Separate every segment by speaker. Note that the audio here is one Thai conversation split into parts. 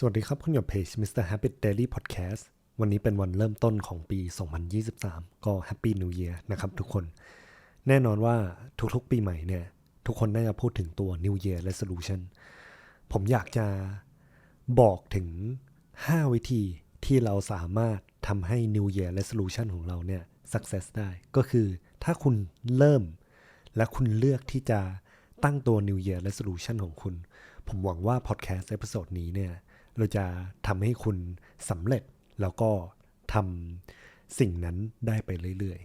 Speaker 1: สวัสดีครับ คุณอยู่กับเพจ Mr. Habit Daily Podcast วันนี้เป็นวันเริ่มต้นของปี 2023 ก็ Happy New Year นะครับทุกคน แน่นอนว่าทุกๆปีใหม่เนี่ย ทุกคนน่าจะพูดถึงตัว New Year Resolution ผมอยากจะบอกถึง 5 วิธีที่เราสามารถทำให้ New Year Resolution ของเราเนี่ย success ได้ ก็คือถ้าคุณเริ่ม และคุณเลือกที่จะตั้งตัว New Year Resolution ของคุณ ผมหวังว่า podcast เอพิโซดนี้เนี่ย เราจะทำให้คุณสำเร็จแล้วก็ทำสิ่งนั้นได้ไปเรื่อย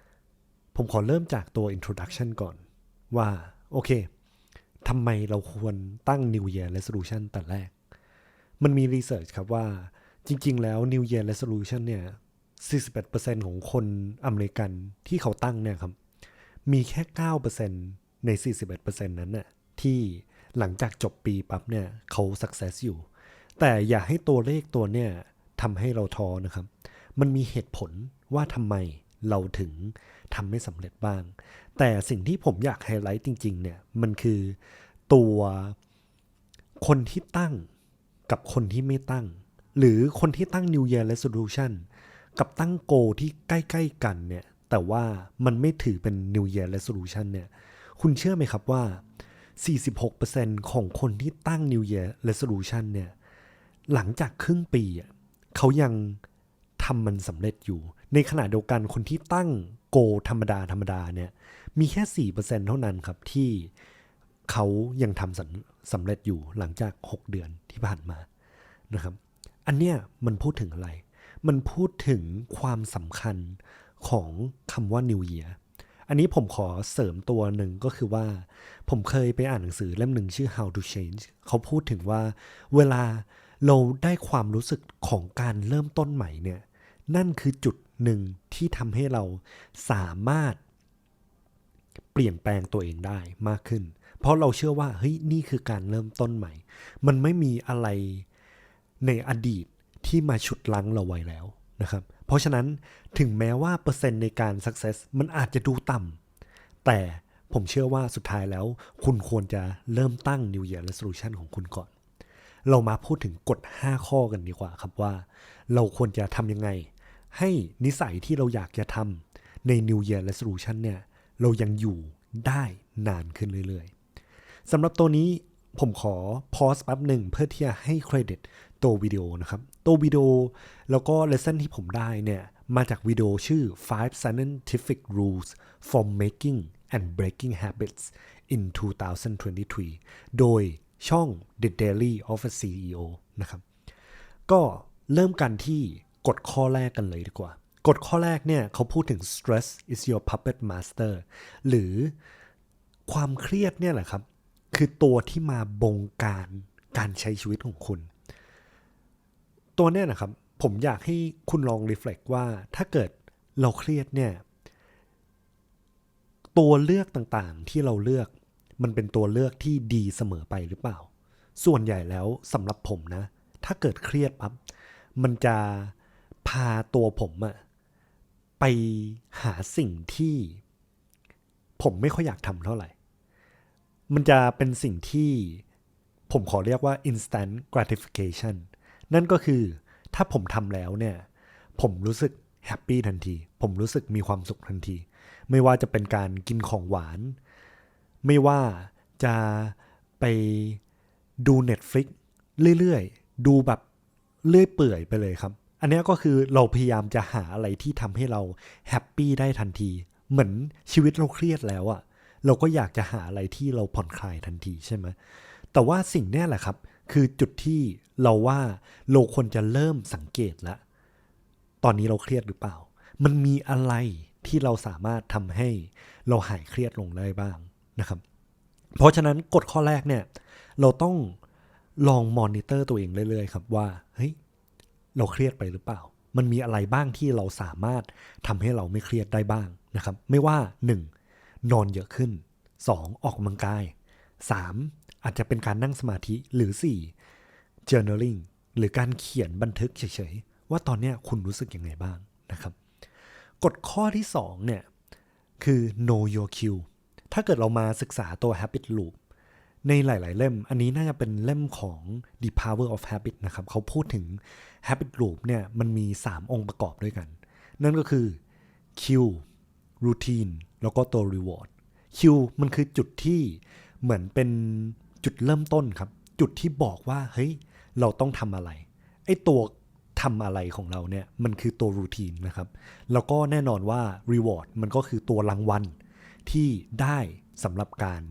Speaker 1: ๆ ผมขอเริ่มจากตัว introduction ก่อนว่า โอเคทำไมเราควรตั้ง New Year Resolution แต่แรก มันมีรีเสิร์ชครับว่าจริง ๆ แล้ว New Year Resolution เนี่ย 41%ของคนอเมริกันที่เขาตั้งเนี่ยครับ มีแค่ 9%ใน 41%นั้นน่ะที่หลังจากจบปีปั๊บเนี่ยเขา success อยู่ แต่อย่าให้ตัวเลขตัวเนี่ยทำให้เราท้อนะครับ มันมีเหตุผลว่าทำไมเราถึงทำไม่สำเร็จบ้าง แต่สิ่งที่ผมอยากไฮไลท์จริง ๆ เนี่ย มันคือตัวคนที่ตั้งกับคนที่ไม่ตั้ง หรือคนที่ตั้ง New Year Resolution กับตั้งโกที่ใกล้ ๆ กันเนี่ย แต่ว่ามันไม่ถือเป็น New Year Resolution เนี่ย คุณเชื่อไหมครับว่า 46%ของคนที่ตั้ง New Year Resolution เนี่ย หลังจากครึ่งปีเขายังทำมันสำเร็จอยู่ ในขณะเดียวกันคนที่ตั้งโกธรรมดาธรรมดาเนี่ย มีแค่ 4%เท่านั้นครับที่เขายังทำสำสำเร็จอยู่หลังจาก 6 เดือนที่ผ่านมานะครับ อันเนี้ยมันพูดถึงอะไร มันพูดถึงความสำคัญของคำว่า New Year อันนี้ผมขอเสริมตัวหนึ่งก็คือว่า ผมเคยไปอ่านหนังสือเล่มหนึ่งชื่อ How to Change เขาพูดถึงว่าเวลา เราได้ความรู้สึกของการเริ่มต้นใหม่เนี่ย นั่นคือจุดหนึ่งที่ทำให้เราสามารถเปลี่ยนแปลงตัวเองได้มากขึ้น เพราะเราเชื่อว่าเฮ้ยนี่คือการเริ่มต้นใหม่ มันไม่มีอะไรในอดีตที่มาฉุดลังเราไว้แล้วนะครับ เพราะฉะนั้นถึงแม้ว่าเปอร์เซ็นต์ในการ success มันอาจจะดูต่ำแต่ผมเชื่อว่าสุดท้ายแล้ว คุณควรจะเริ่มตั้ง New Year Resolution ของคุณก่อน เรามาพูดถึงกฎ 5 ข้อกันดีกว่าครับว่า เราควรจะทำยังไง ให้นิสัยที่เราอยากจะทำใน New Year Resolution เนี่ย เรายังอยู่ได้นานขึ้นเรื่อยๆสำหรับตัวนี้ผมขอพอสแป๊บหนึ่งเพื่อที่จะให้เครดิตตัววิดีโอนะครับ ตัววิดีโอแล้วก็เลส o n ที่ผมได้เนี่ย มาจากวิดีโอชื่อ five scientific rules for making and breaking habits in 2023 โดย ช่อง The Daily of a CEO นะครับ ก็เริ่มกันที่กฎข้อแรกกันเลยดีกว่ากฎข้อแรกเนี่ยเขาพูดถึง stress is your puppet master หรือความเครียดเนี่ยแหละครับ คือตัวที่มาบงการการใช้ชีวิตของคุณ ตัวเนี่ยนะครับ ผมอยากให้คุณลองรีเฟล็กว่าถ้าเกิดเราเครียดเนี่ย ตัวเลือกต่างๆที่เราเลือก มันเป็นตัวเลือกที่ดีเสมอไปหรือเปล่า ส่วนใหญ่แล้วสำหรับผมนะ ถ้าเกิดเครียดปั๊บมันจะพาตัวผมอะไปหาสิ่งที่ผมไม่ค่อยอยากทำเท่าไหร่ มันจะเป็นสิ่งที่ผมขอเรียกว่า instant gratification นั่นก็คือถ้าผมทำแล้วเนี่ย ผมรู้สึกแฮปปี้ทันที ผมรู้สึกมีความสุขทันที ไม่ว่าจะเป็นการกินของหวาน ไม่ว่าจะไปดู Netflix เรื่อยๆ ดูแบบเลื่อยเปื่อยไปเลยครับ อันนี้ก็คือเราพยายามจะหาอะไรที่ทำให้เราแฮปปี้ได้ทันที เหมือนชีวิตเราเครียดแล้วอะเราก็อยากจะหาอะไรที่เราผ่อนคลายทันทีใช่ไหมแต่ว่าสิ่งนี้แหละครับ คือจุดที่เราว่าเราควรจะเริ่มสังเกตแล้ว ตอนนี้เราเครียดหรือเปล่า มันมีอะไรที่เราสามารถทำให้เราหายเครียดลงได้บ้าง นะครับ เพราะฉะนั้นกฎข้อแรกเนี่ย เราต้องลองมอนิเตอร์ตัวเองเรื่อยๆครับว่าเฮ้ยเราเครียดไปหรือเปล่า มันมีอะไรบ้างที่เราสามารถทำให้เราไม่เครียดได้บ้างนะครับ ไม่ว่า 1. นอนเยอะขึ้น 2. ออกกำลังกาย 3. อาจจะเป็นการนั่งสมาธิหรือ 4. journaling หรือการเขียนบันทึกเฉยๆ ว่าตอนเนี้ยคุณรู้สึกยังไงบ้างนะครับ กฎข้อที่ 2 เนี่ย คือ know your cue ถ้าเกิดเรามาศึกษาตัว habit loop ในหลาย ๆ เล่ม อันนี้น่าจะเป็นเล่มของ The Power of Habit นะครับ เขาพูดถึง Habit Loop เนี่ยมันมี 3 องค์ประกอบด้วยกัน นั่นก็คือ cue routine แล้วก็ตัว reward cue มันคือจุดที่เหมือนเป็นจุดเริ่มต้นครับ จุดที่บอกว่า เฮ้ย เราต้องทำอะไร ไอ้ตัวทำอะไรของเราเนี่ย มันคือตัว routine นะครับ แล้วก็แน่นอนว่า reward มันก็คือตัวรางวัล ที่ได้สำหรับการ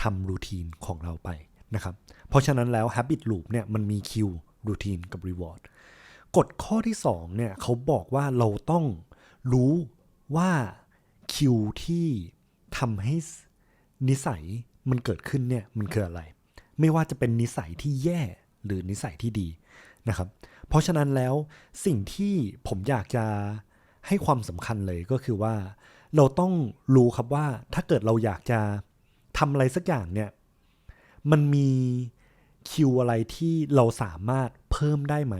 Speaker 1: ทำรูทีนของเราไปนะครับ เพราะฉะนั้นแล้ว habit loop เนี่ยมันมี cue routine กับ reward กฎข้อที่2เนี่ยเขาบอกว่าเราต้องรู้ว่าคิวที่ทำให้นิสัยมันเกิดขึ้นเนี่ยมันคืออะไร ไม่ว่าจะเป็นนิสัยที่แย่หรือนิสัยที่ดีนะครับ เพราะฉะนั้นแล้วสิ่งที่ผมอยากจะให้ความสำคัญเลยก็คือว่า เราต้องรู้ครับว่าถ้าเกิดเราอยากจะทำอะไรสักอย่างเนี่ย มันมีคิวอะไรที่เราสามารถเพิ่มได้ไหม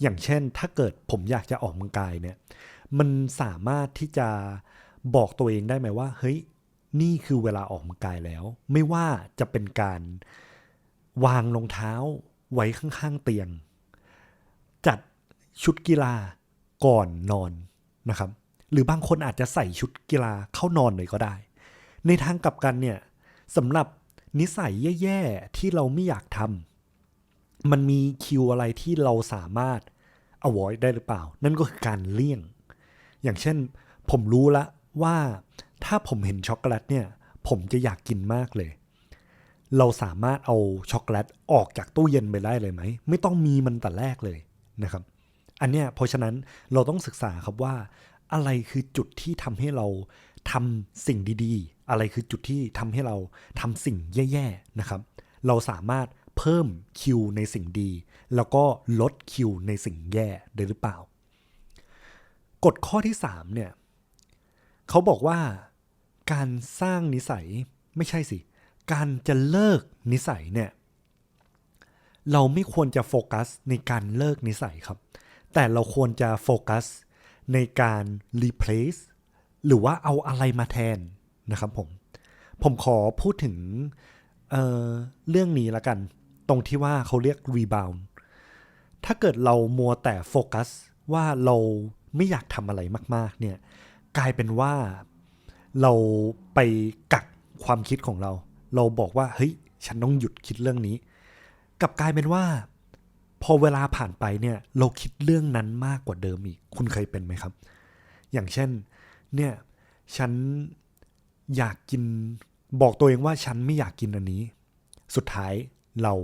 Speaker 1: อย่างเช่นถ้าเกิดผมอยากจะออกกำลังกายเนี่ย มันสามารถที่จะบอกตัวเองได้ไหมว่า เฮ้ย นี่คือเวลาออกกำลังกายแล้ว ไม่ว่าจะเป็นการวางรองเท้าไว้ข้างๆเตียง จัดชุดกีฬาก่อนนอนนะครับ หรือบางคนอาจจะใส่ชุดกีฬาเข้านอนเลยก็ได้ ในทางกลับกันเนี่ยสำหรับนิสัยแย่ๆที่เราไม่อยากทำมันมีคิวอะไรที่เราสามารถ avoid ได้หรือเปล่า นั่นก็คือการเลี่ยง อย่างเช่น ผมรู้ละว่าถ้าผมเห็นช็อกโกแลตเนี่ย ผมจะอยากกินมากเลย เราสามารถเอาช็อกโกแลตออกจากตู้เย็นไปได้เลยไหม ไม่ต้องมีมันแต่แรกเลยนะครับ อันเนี้ยเพราะฉะนั้นเราต้องศึกษาครับว่า อะไรคือจุดที่ทำให้เราทำสิ่งดีๆ อะไรคือจุดที่ทำให้เราทำสิ่งแย่ๆนะครับ เราสามารถเพิ่มคิวในสิ่งดี แล้วก็ลดคิวในสิ่งแย่ได้หรือเปล่า กฎข้อที่3เนี่ยเขาบอกว่าการสร้างนิสัยไม่ใช่สิ การจะเลิกนิสัยเนี่ยเราไม่ควรจะโฟกัสในการเลิกนิสัยครับ แต่เราควรจะโฟกัส ในการ replace หรือว่าเอาอะไรมาแทนนะครับผม ผมขอพูดถึงเเรื่องนี้ละกัน ตรงที่ว่าเขาเรียก rebound ถ้าเกิดเรามัวแต่โฟกัสว่าเราไม่อยากทำอะไรมาก ๆ เนี่ย กลายเป็นว่าเราไปกักความคิดของเรา เราบอกว่าเฮ้ย ฉันต้องหยุดคิดเรื่องนี้กลับกลายเป็นว่า พอเวลาผ่านไปเนี่ยเราคิดเรื่องนั้นมากกว่าเดิมอีก คุณเคยเป็นไหมครับ อย่างเช่น เนี่ยฉันอยากกินบอกตัวเองว่าฉันไม่อยากกินอันนี้ สุดท้ายเรา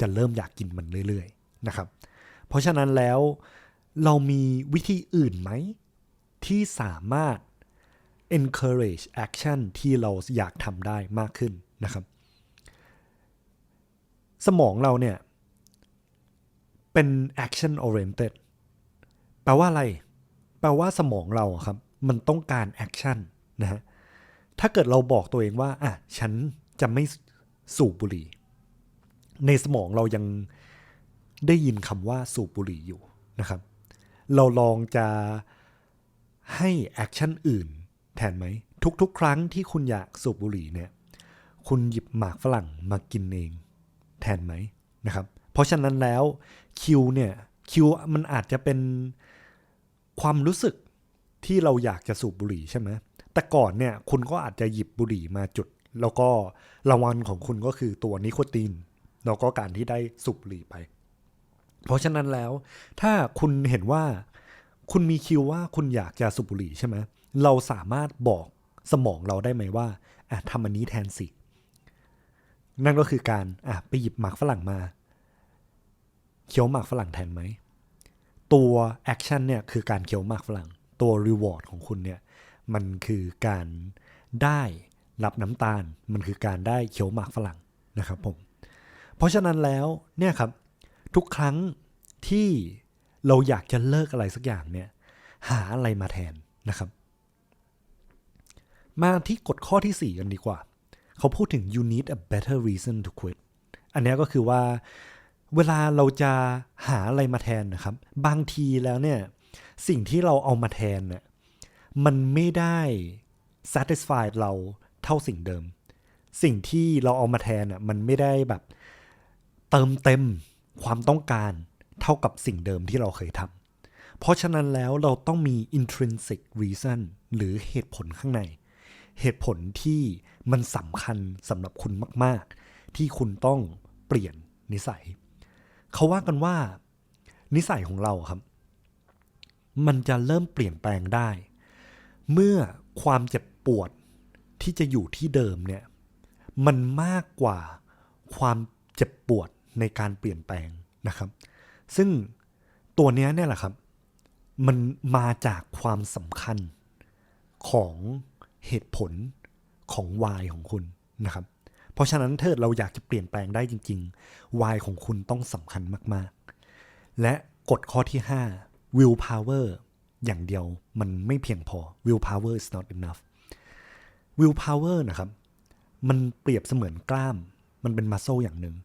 Speaker 1: จะเริ่มอยากกินมันเรื่อย ๆ นะครับ เพราะฉะนั้นแล้วเรามีวิธีอื่นไหม ที่สามารถ encourage action ที่เราอยากทำได้มากขึ้นนะครับ สมองเราเนี่ย เป็น action oriented แปลว่าอะไร แปลว่าสมองเราครับ มันต้องการ action นะฮะถ้าเกิดเราบอกตัวเองว่าอะฉันจะไม่สูบบุหรี่ ในสมองเรายังได้ยินคำว่าสูบบุหรี่อยู่นะครับ เราลองจะให้แอคชั่นอื่นแทนไหม ทุกๆ ครั้งที่คุณอยากสูบบุหรี่เนี่ย คุณหยิบหมากฝรั่งมากินเอง แทนไหมนะครับ ราะฉะนั้นแล้วคิวเนี่ยคิวมันอาจจะเป็นความรู้สึกที่เราอยากจะสูบบุหรี่ใช่ไหมแต่ก่อนเนี่ยคุณก็อาจจะหยิบบุหรี่มาจุด แล้วก็รางวัลของคุณก็คือตัวนิโคตินแล้วก็การที่ได้สูบบุหรี่ไป เพราะฉะนั้นแล้ว ถ้าคุณเห็นว่าคุณมีคิวว่าคุณอยากจะสูบบุหรี่ใช่ไหมเราสามารถบอกสมองเราได้ไหมว่าอะทำอันนี้แทนสิ นั่นก็คือการอะไปหยิบหมากฝรั่งมา เคี้ยวหมากฝรั่งแทนไหม ตัวแอคชั่นเนี่ยคือการเคี้ยวหมากฝรั่ง ตัวรีวอร์ดของคุณเนี่ยมันคือการได้รับน้ำตาล มันคือการได้เคี้ยวหมากฝรั่งนะครับผม เพราะฉะนั้นแล้วเนี่ยครับทุกครั้งที่เราอยากจะเลิกอะไรสักอย่างเนี่ยหาอะไรมาแทนนะครับ มาที่กฎข้อที่ 4 กันดีกว่า เขาพูดถึง you need a better reason to quit อันนี้ก็คือว่า เวลาเราจะหาอะไรมาแทนนะครับ บางทีแล้วเนี่ย สิ่งที่เราเอามาแทนเนี่ยมันไม่ได้ satisfy เราเท่าสิ่งเดิม สิ่งที่เราเอามาแทนอะมันไม่ได้แบบเติมเต็มความต้องการเท่ากับสิ่งเดิมที่เราเคยทำเพราะฉะนั้นแล้วเราต้องมี intrinsic reason หรือเหตุผลข้างใน เหตุผลที่มันสำคัญสำหรับคุณมาก ๆ ที่คุณต้องเปลี่ยนนิสัย เขาว่ากันว่า นิสัยของเราครับ มันจะเริ่มเปลี่ยนแปลงได้ เมื่อความเจ็บปวดที่จะอยู่ที่เดิมเนี่ย มันมากกว่าความเจ็บปวดในการเปลี่ยนแปลงนะครับ ซึ่งตัวนี้เนี่ยแหละครับ มันมาจากความสำคัญของเหตุผลของวายของคุณนะครับ เพราะฉะนั้นถ้าเราอยากจะเปลี่ยนแปลงได้จริงๆวายของคุณต้องสำคัญมากๆ และกฎข้อที่5 will power อย่างเดียวมันไม่เพียงพอ will power is not enough will power นะครับ มันเปรียบเสมือนกล้าม มันเป็นมัสโซอย่างหนึ่ง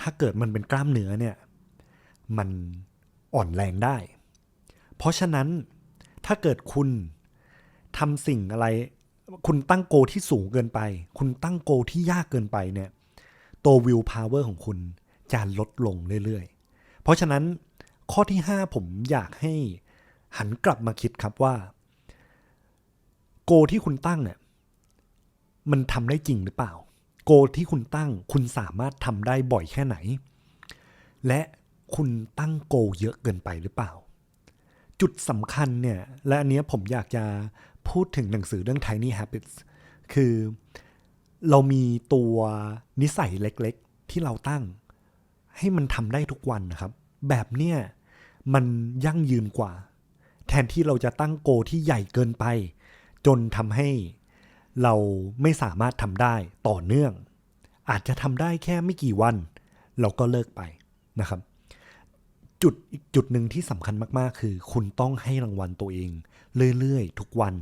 Speaker 1: ถ้าเกิดมันเป็นกล้ามเนื้อเนี่ย มันอ่อนแรงได้ เพราะฉะนั้นถ้าเกิดคุณทำสิ่งอะไร คุณตั้งโกที่สูงเกินไป คุณตั้งโกที่ยากเกินไปเนี่ยตัว will power ของคุณจะลดลงเรื่อยๆ เพราะฉะนั้นข้อที่ 5 ผมอยากให้หันกลับมาคิดครับว่า โกที่คุณตั้งเนี่ยมันทำได้จริงหรือเปล่า โกที่คุณตั้งคุณสามารถทำได้บ่อยแค่ไหน และคุณตั้งโกเยอะเกินไปหรือเปล่า จุดสำคัญเนี่ยและอันเนี้ยผมอยากจะ พูดถึงหนังสือเรื่อง Tiny Habits คือเรามีตัวนิสัยเล็กๆ ที่เราตั้ง ให้มันทำได้ทุกวันนะครับ แบบเนี้ยมันยั่งยืนกว่า แทนที่เราจะตั้งโกที่ใหญ่เกินไป จนทำให้เราไม่สามารถทำได้ต่อเนื่อง อาจจะทำได้แค่ไม่กี่วัน เราก็เลิกไปนะครับ จุดอีกจุดหนึ่งที่สำคัญมากๆ คือ คุณต้องให้รางวัลตัวเอง เรื่อยๆ ทุกวัน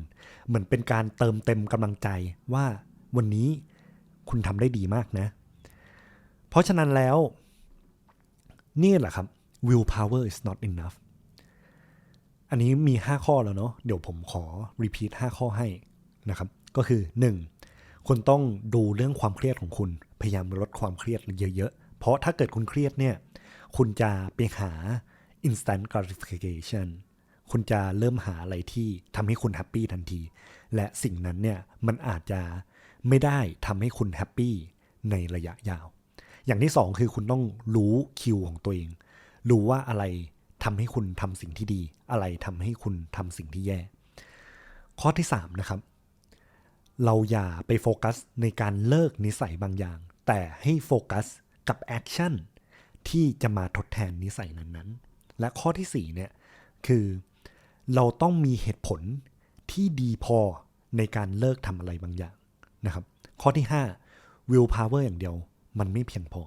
Speaker 1: เหมือนเป็นการเติมเต็มกำลังใจว่าวันนี้คุณทำได้ดีมากนะ เพราะฉะนั้นแล้วนี่แหละครับ willpower is not enough อันนี้มี 5 ข้อแล้วเนาะเดี๋ยวผมขอ repeat 5 ข้อให้นะครับ ก็คือ 1. คุณต้องดูเรื่องความเครียดของคุณ พยายามลดความเครียดเยอะๆ เพราะถ้าเกิดคุณเครียดเนี่ย คุณจะไปหา instant gratification คุณจะเริ่มหาอะไรที่ทำให้คุณแฮปปี้ทันที และสิ่งนั้นเนี่ยมันอาจจะไม่ได้ทำให้คุณแฮปปี้ในระยะยาว อย่างที่สองคือคุณต้องรู้คิวของตัวเอง รู้ว่าอะไรทำให้คุณทำสิ่งที่ดี อะไรทำให้คุณทำสิ่งที่แย่ ข้อที่3นะครับ เราอย่าไปโฟกัสในการเลิกนิสัยบางอย่าง แต่ให้โฟกัสกับแอคชั่น ที่จะมาทดแทนนิสัยนั้นๆ และข้อที่ 4 เนี่ย คือเราต้องมีเหตุผลที่ดีพอในการเลิกทำอะไรบางอย่างนะครับ ข้อที่ 5 will power อย่างเดียวมันไม่เพียงพอ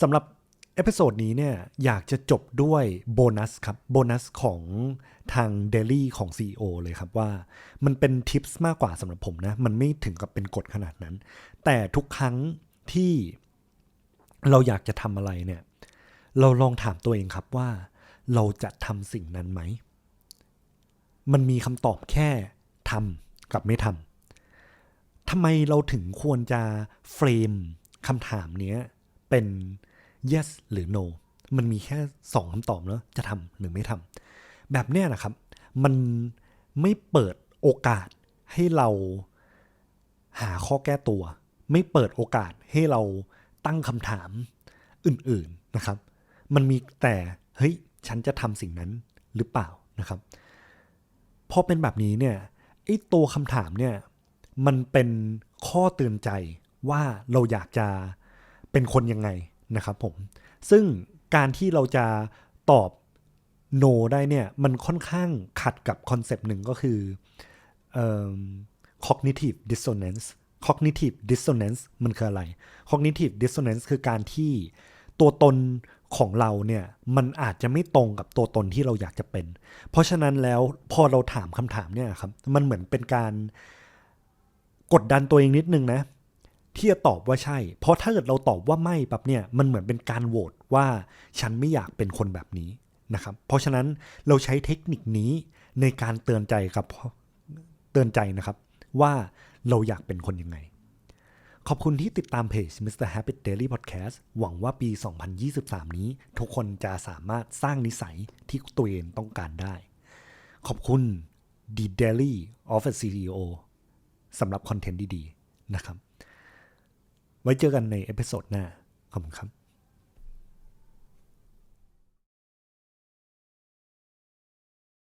Speaker 1: สำหรับเอพิโซดนี้เนี่ยอยากจะจบด้วยโบนัสครับโบนัสของทาง Daily ของ CEO เลยครับว่า มันเป็นทิปส์มากกว่าสำหรับผมนะ มันไม่ถึงกับเป็นกฎขนาดนั้น แต่ทุกครั้งที่ เราอยากจะทำอะไรเนี่ย เราลองถามตัวเองครับว่า เราจะทำสิ่งนั้นไหม มันมีคำตอบแค่ทำกับไม่ทำทำไมเราถึงควรจะเฟรมคำถามเนี้ยเป็น yes หรือ no มันมีแค่สองคำตอบเนอะจะทำหรือไม่ทำแบบเนี้ยนะครับ มันไม่เปิดโอกาสให้เราหาข้อแก้ตัว ไม่เปิดโอกาสให้เรา ตั้งคำถามอื่นๆนะครับ มันมีแต่เฮ้ยฉันจะทำสิ่งนั้นหรือเปล่านะครับพอเป็นแบบนี้เนี่ยไอ้ตัวคำถามเนี่ยมันเป็นข้อเตือนใจว่าเราอยากจะเป็นคนยังไงนะครับผม ซึ่งการที่เราจะตอบ no ได้เนี่ยมันค่อนข้างขัดกับคอนเซปต์หนึ่งก็คือ cognitive dissonance cognitive dissonance มันคืออะไร cognitive dissonance คือการที่ตัวตนของเราเนี่ยมันอาจจะไม่ตรงกับตัวตนที่เราอยากจะเป็น เพราะฉะนั้นแล้วพอเราถามคำถามเนี่ยครับมันเหมือนเป็นการกดดันตัวเองนิดนึงนะที่จะตอบว่าใช่ เพราะถ้าเกิดเราตอบว่าไม่ปั๊บเนี่ยมันเหมือนเป็นการโหวตว่าฉันไม่อยากเป็นคนแบบนี้นะครับ เพราะฉะนั้นเราใช้เทคนิคนี้ในการเตือนใจครับเตือนใจนะครับ ว่า เราอยากเป็นคนยังไง ขอบคุณที่ติดตามเพจ Mr. Habit Daily Podcast หวังว่าปี 2023 นี้ ทุกคนจะสามารถสร้างนิสัยที่ตัวเองต้องการได้ ขอบคุณ The Daily of a CEO สำหรับคอนเทนต์ดี ๆ นะครับ ไว้เจอกันในเอพิโซดหน้า ขอบคุณครับ